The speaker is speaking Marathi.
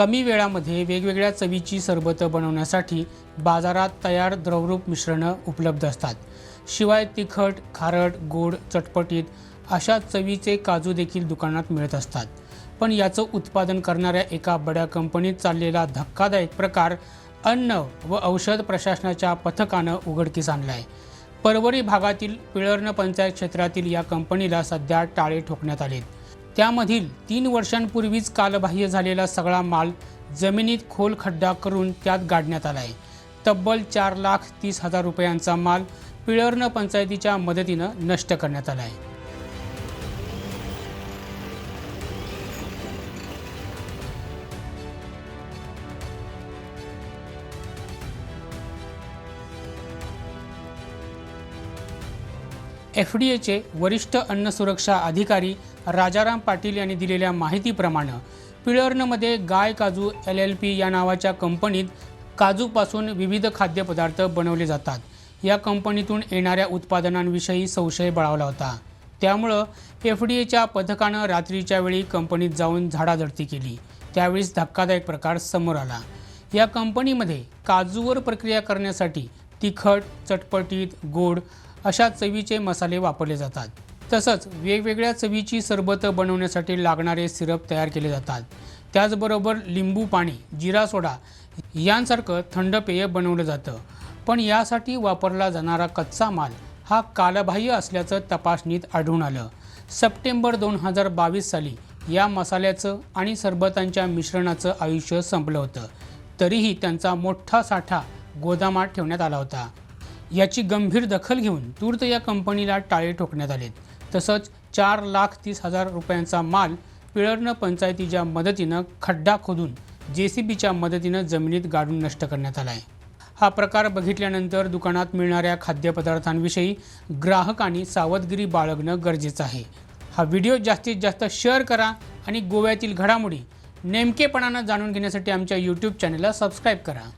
कमी वेळामध्ये वेगवेगळ्या चवीची सरबतं बनवण्यासाठी बाजारात तयार द्रवरूप मिश्रणं उपलब्ध असतात. शिवाय तिखट खारट गोड चटपटीत अशा चवीचे काजू देखील दुकानात मिळत असतात. पण याचं उत्पादन करणाऱ्या एका बड्या कंपनीत चाललेला धक्कादायक प्रकार अन्न व औषध प्रशासनाच्या पथकानं उघडकीस आणला आहे परवरी भागातील पिळर्ण पंचायत क्षेत्रातील या कंपनीला सध्या टाळे ठोकण्यात आलेत. त्यामधील तीन वर्षांपूर्वीच कालबाह्य झालेला सगळा माल जमिनीत खोल खड्डा करून त्यात गाडण्यात आला आहे तब्बल चार लाख तीस हजार रुपयांचा माल पिळर्न पंचायतीच्या मदतीनं नष्ट करण्यात आला आहे एफ डी एचे वरिष्ठ अन्न सुरक्षा अधिकारी राजाराम पाटील यांनी दिलेल्या माहितीप्रमाणे पिळर्नमध्ये गाय काजू एल एल पी या नावाच्या कंपनीत काजूपासून विविध खाद्यपदार्थ बनवले जातात. या कंपनीतून येणाऱ्या उत्पादनांविषयी संशय बळावला होता. त्यामुळं एफ डी एच्या पथकानं रात्रीच्या वेळी कंपनीत जाऊन झाडाझडती केली. त्यावेळीच धक्कादायक प्रकार समोर आला. या कंपनीमध्ये काजूवर प्रक्रिया करण्यासाठी तिखट चटपटीत गोड अशा चवीचे मसाले वापरले जातात. तसंच वेगवेगळ्या चवीची सरबतं बनवण्यासाठी लागणारे सिरप तयार केले जातात. त्याचबरोबर लिंबू पाणी जिरा सोडा यांसारखं थंड पेय बनवलं जातं. पण यासाठी वापरला जाणारा कच्चा माल हा कालबाह्य असल्याचं तपासणीत आढळून आलं. सप्टेंबर दोन हजार बावीस साली या मसाल्याचं आणि सरबतांच्या मिश्रणाचं आयुष्य संपलं होतं. तरीही त्यांचा मोठा साठा गोदामात ठेवण्यात आला होता. याची गंभीर दखल घेऊन तूर्त या कंपनीला टाळे ठोकण्यात आलेत. तसंच चार लाख तीस हजार रुपयांचा माल पिळर्ण पंचायतीच्या मदतीनं खड्डा खोदून जे सी बीच्या मदतीनं जमिनीत गाडून नष्ट करण्यात आला आहे हा प्रकार बघितल्यानंतर दुकानात मिळणाऱ्या खाद्यपदार्थांविषयी ग्राहकांनी सावधगिरी बाळगणं गरजेचं आहे. हा व्हिडिओ जास्तीत जास्त शेअर करा आणि गोव्यातील घडामोडी नेमकेपणानं जाणून घेण्यासाठी आमच्या यूट्यूब चॅनलला सबस्क्राईब करा.